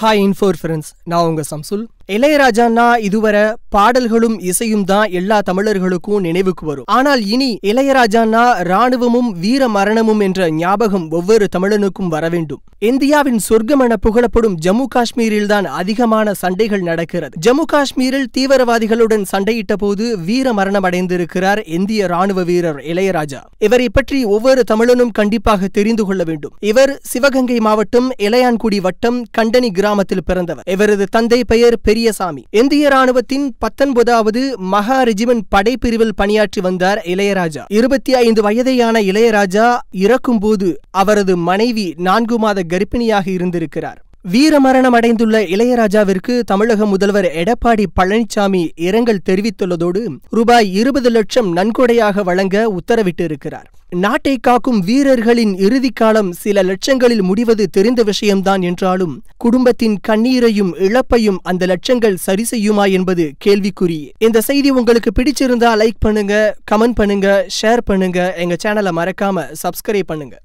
Hi இன்ஃபோர் friends நான் உங்க சம்சுல். இளையராஜான்னா இதுவரை பாடல்களும் இசையும் தான் எல்லா தமிழர்களுக்கும் நினைவுக்கு வரும். ஆனால் இனி இளையராஜான்னா ராணுவமும் வீர மரணமும் என்ற ஞாபகம் ஒவ்வொரு தமிழனுக்கும் வர வேண்டும். இந்தியாவின் சொர்க்கம் என புகழப்படும் ஜம்மு காஷ்மீரில் தான் அதிகமான சண்டைகள் நடக்கிறது. ஜம்மு காஷ்மீரில் தீவிரவாதிகளுடன் சண்டையிட்ட போது வீர மரணம் அடைந்திருக்கிறார் இந்திய ராணுவ வீரர் இளையராஜா. இவரை பற்றி ஒவ்வொரு தமிழனும் கண்டிப்பாக தெரிந்து கொள்ள வேண்டும். இவர் சிவகங்கை மாவட்டம் இளையான்குடி வட்டம் கண்டனி கிராமத்தில் பிறந்தவர். இவரது தந்தை பெயர் பெரியசாமி. இந்திய ராணுவத்தின் பத்தொன்பதாவது மகா ரெஜிமெண்ட் படைப்பிரிவில் பணியாற்றி வந்தார் இளையராஜா. இருபத்தி ஐந்து வயதையான இளையராஜா இறக்கும்போது அவரது மனைவி நான்கு மாத கர்ப்பிணியாக இருந்திருக்கிறார். வீரமரணம் அடைந்துள்ள இளையராஜாவிற்கு தமிழக முதல்வர் எடப்பாடி பழனிசாமி இரங்கல் தெரிவித்துள்ளதோடு ரூபாய் இருபது லட்சம் நன்கொடையாக வழங்க உத்தரவிட்டிருக்கிறார். நாட்டை காக்கும் வீரர்களின் இறுதிக்காலம் சில லட்சங்களில் முடிவது தெரிந்த விஷயம்தான் என்றாலும் குடும்பத்தின் கண்ணீரையும் இழப்பையும் அந்த லட்சங்கள் சரி செய்யுமா என்பது கேள்விக்குறி. இந்த செய்தி உங்களுக்கு பிடிச்சிருந்தா லைக் பண்ணுங்க கமெண்ட் பண்ணுங்க ஷேர் பண்ணுங்க. எங்க சேனலை மறக்காம சப்ஸ்கிரைப் பண்ணுங்க.